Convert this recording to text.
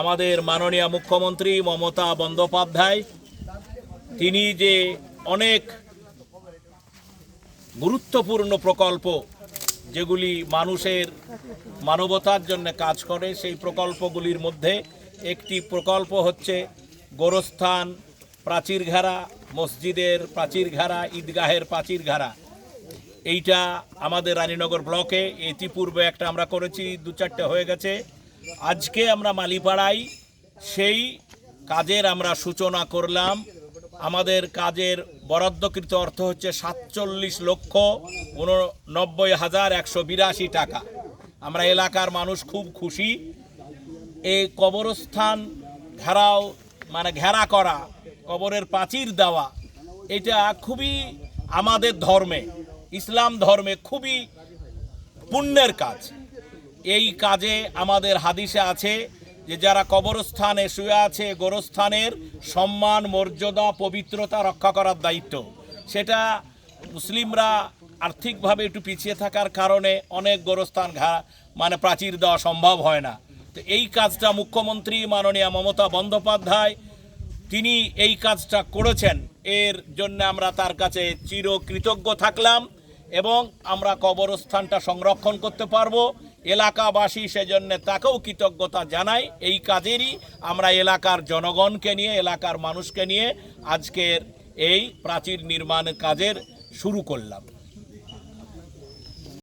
আমাদের মাননীয় মুখ্যমন্ত্রী মমতা বন্দ্যোপাধ্যায়, তিনি যে অনেক গুরুত্বপূর্ণ প্রকল্প যেগুলি মানুষের মানবতার জন্য কাজ করে, সেই প্রকল্পগুলির মধ্যে একটি প্রকল্প হচ্ছে গোরস্থান প্রাচীর ঘেরা মসজিদের প্রাচীর ঘেরা ঈদগাহের প্রাচীর ঘেরা এইটা আমাদের রানীনগর ব্লকে ইতিপূর্বে একটা আমরা করেছি দু চারটে হয়ে গেছে। আজকে আমরা মালিপাড়ায় সেই কাজের আমরা সূচনা করলাম। আমাদের কাজের বরাদ্দকৃত অর্থ হচ্ছে সাতচল্লিশ লক্ষ উননব্বই হাজার একশো বিরাশি টাকা। আমরা এলাকার মানুষ খুব খুশি। এই কবরস্থান ঘেরাও মানে ঘেরা করা, কবরের প্রাচীর দেওয়া, এটা খুবই আমাদের ধর্মে, ইসলাম ধর্মে খুবই পুণ্যের কাজ। এই কাজে আমাদের হাদিসে আছে যে যারা কবরস্থানে শুয়ে আছে, গোরস্থানের সম্মান, মর্যাদা, পবিত্রতা রক্ষা করার দায়িত্ব। সেটা মুসলিমরা আর্থিকভাবে একটু পিছিয়ে থাকার কারণে অনেক গোরস্থান ঘা মানে প্রাচীর দেওয়া সম্ভব হয় না। তো এই কাজটা মুখ্যমন্ত্রী মাননীয় মমতা বন্দ্যোপাধ্যায়, তিনি এই কাজটা করেছেন। এর জন্য আমরা তার কাছে চিরকৃতজ্ঞ থাকলাম এবং আমরা কবরস্থানটা সংরক্ষণ করতে পারব। এলাকাবাসী সেজন্য তাকেও কৃতজ্ঞতা জানাই। এই কাজেরই আমরা এলাকার জনগণকে নিয়ে, এলাকার মানুষকে নিয়ে আজকের এই প্রাচীর নির্মাণ কাজের শুরু করলাম।